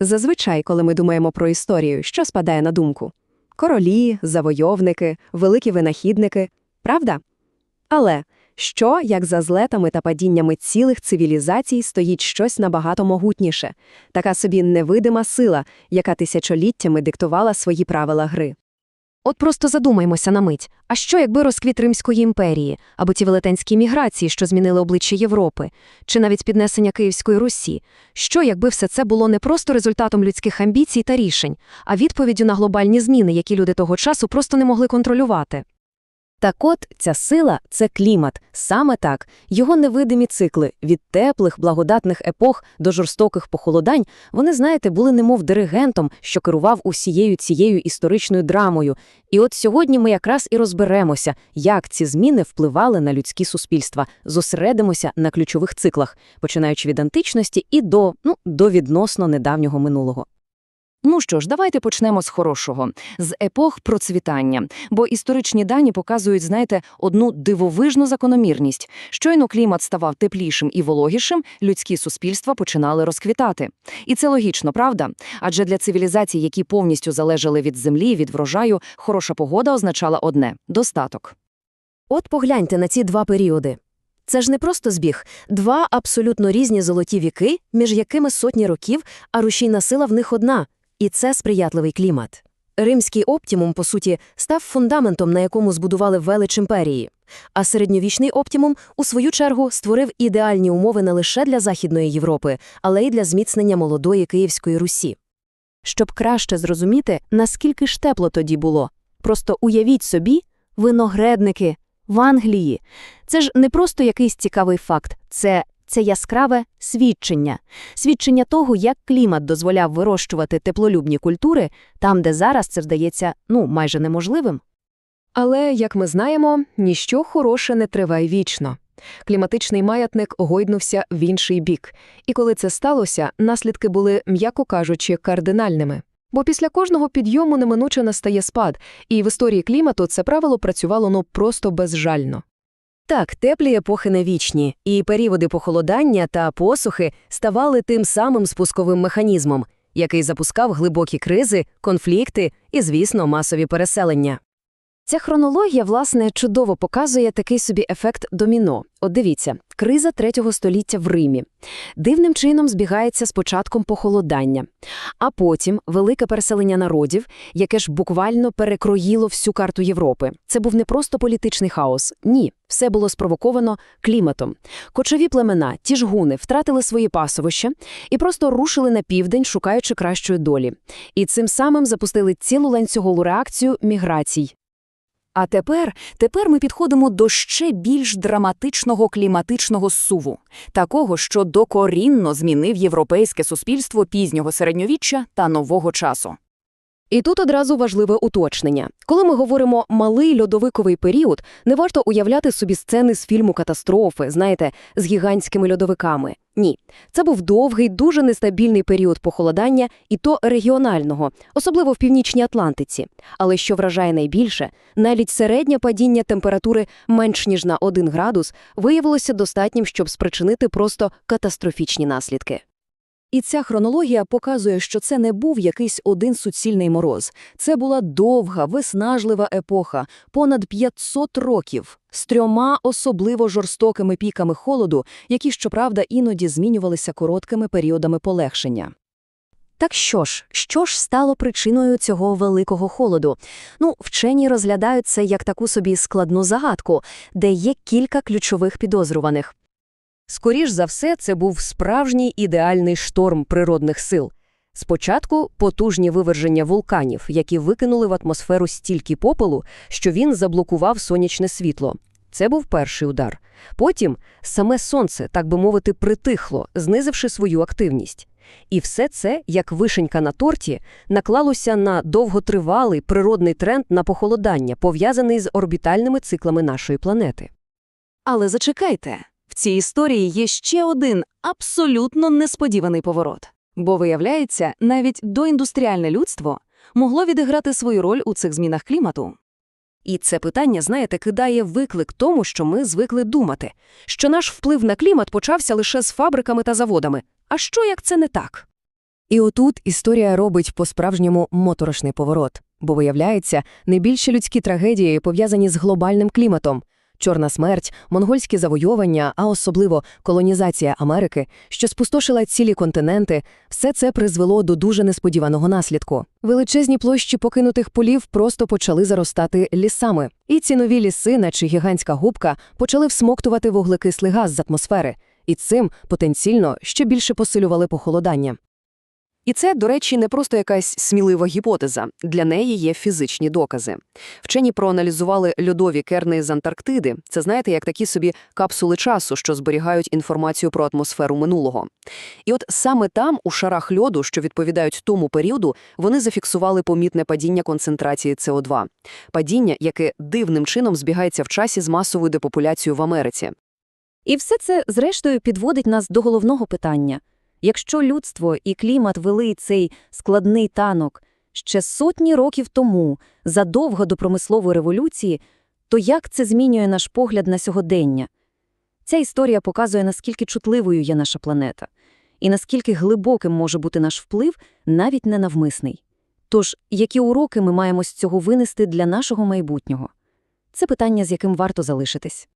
Зазвичай, коли ми думаємо про історію, що спадає на думку? Королі, завойовники, великі винахідники, правда? Але що, як за злетами та падіннями цілих цивілізацій стоїть щось набагато могутніше, така собі невидима сила, яка тисячоліттями диктувала свої правила гри. От просто задумаймося на мить. А що, якби розквіт Римської імперії, або ті велетенські міграції, що змінили обличчя Європи, чи навіть піднесення Київської Русі? Що, якби все це було не просто результатом людських амбіцій та рішень, а відповіддю на глобальні зміни, які люди того часу просто не могли контролювати? Так от, ця сила – це клімат. Саме так. Його невидимі цикли – від теплих, благодатних епох до жорстоких похолодань, вони, знаєте, були немов диригентом, що керував усією цією історичною драмою. І от сьогодні ми якраз і розберемося, як ці зміни впливали на людські суспільства, зосередимося на ключових циклах, починаючи від античності і до, ну, до відносно недавнього минулого. Ну що ж, давайте почнемо з хорошого, з епох процвітання, бо історичні дані показують, знаєте, одну дивовижну закономірність. Щойно клімат ставав теплішим і вологішим, людські суспільства починали розквітати. І це логічно, правда? Адже для цивілізацій, які повністю залежали від землі, від врожаю, хороша погода означала одне – достаток. От погляньте на ці два періоди. Це ж не просто збіг, два абсолютно різні золоті віки, між якими сотні років, а рушійна сила в них одна – і це сприятливий клімат. Римський оптімум, по суті, став фундаментом, на якому збудували велич імперії. А середньовічний оптімум, у свою чергу, створив ідеальні умови не лише для Західної Європи, але й для зміцнення молодої Київської Русі. Щоб краще зрозуміти, наскільки ж тепло тоді було, просто уявіть собі виногредники в Англії. Це ж не просто якийсь цікавий факт, це це яскраве свідчення. Свідчення того, як клімат дозволяв вирощувати теплолюбні культури там, де зараз це вдається ну, майже неможливим. Але, як ми знаємо, ніщо хороше не триває вічно. Кліматичний маятник гойднувся в інший бік, і коли це сталося, наслідки були, м'яко кажучи, кардинальними. Бо після кожного підйому неминуче настає спад, і в історії клімату це правило працювало ну просто безжально. Так, теплі епохи не вічні, і періоди похолодання та посухи ставали тим самим спусковим механізмом, який запускав глибокі кризи, конфлікти і, звісно, масові переселення. Ця хронологія, власне, чудово показує такий собі ефект доміно. От дивіться, криза третього століття в Римі. Дивним чином збігається з початком похолодання, а потім велике переселення народів, яке ж буквально перекроїло всю карту Європи. Це був не просто політичний хаос, ні, все було спровоковано кліматом. Кочові племена, ті ж гуни, втратили свої пасовища і просто рушили на південь, шукаючи кращої долі. І цим самим запустили цілу ланцюгову реакцію міграцій. А тепер, тепер ми підходимо до ще більш драматичного кліматичного суву, такого, що докорінно змінив європейське суспільство пізнього середньовіччя та нового часу. І тут одразу важливе уточнення. Коли ми говоримо «малий льодовиковий період», не варто уявляти собі сцени з фільму «Катастрофи», знаєте, з гігантськими льодовиками. Ні. Це був довгий, дуже нестабільний період похолодання, і то регіонального, особливо в Північній Атлантиці. Але що вражає найбільше, навіть середнє падіння температури менш ніж на 1 градус виявилося достатнім, щоб спричинити просто катастрофічні наслідки. І ця хронологія показує, що це не був якийсь один суцільний мороз. Це була довга, виснажлива епоха, понад 500 років, з трьома особливо жорстокими піками холоду, які, щоправда, іноді змінювалися короткими періодами полегшення. Так що ж, що ж стало причиною цього великого холоду? Ну, вчені розглядають це як таку собі складну загадку, де є кілька ключових підозрюваних. Скоріш за все, це був справжній ідеальний шторм природних сил. Спочатку потужні виверження вулканів, які викинули в атмосферу стільки попелу, що він заблокував сонячне світло. Це був перший удар. Потім саме сонце, так би мовити, притихло, знизивши свою активність. І все це, як вишенька на торті, наклалося на довготривалий природний тренд на похолодання, пов'язаний з орбітальними циклами нашої планети. Але зачекайте. В цій історії є ще один абсолютно несподіваний поворот. Бо, виявляється, навіть доіндустріальне людство могло відіграти свою роль у цих змінах клімату. І це питання, знаєте, кидає виклик тому, що ми звикли думати, що наш вплив на клімат почався лише з фабриками та заводами. А що як це не так? І отут історія робить по-справжньому моторошний поворот, бо виявляється, найбільші людські трагедії пов'язані з глобальним кліматом. Чорна смерть, монгольські завойовання, а особливо колонізація Америки, що спустошила цілі континенти, все це призвело до дуже несподіваного наслідку. Величезні площі покинутих полів просто почали заростати лісами, і ці нові ліси, наче гігантська губка, почали всмоктувати вуглекислий газ з атмосфери, і цим потенційно ще більше посилювали похолодання. І це, до речі, не просто якась смілива гіпотеза. Для неї є фізичні докази. Вчені проаналізували льодові керни з Антарктиди. Це, знаєте, як такі собі капсули часу, що зберігають інформацію про атмосферу минулого. І от саме там, у шарах льоду, що відповідають тому періоду, вони зафіксували помітне падіння концентрації СО2. Падіння, яке дивним чином збігається в часі з масовою депопуляцією в Америці. І все це, зрештою, підводить нас до головного питання. Якщо людство і клімат вели цей складний танок ще сотні років тому, задовго до промислової революції, то як це змінює наш погляд на сьогодення? Ця історія показує, наскільки чутливою є наша планета, і наскільки глибоким може бути наш вплив, навіть ненавмисний. Тож, які уроки ми маємо з цього винести для нашого майбутнього? Це питання, з яким варто залишитись.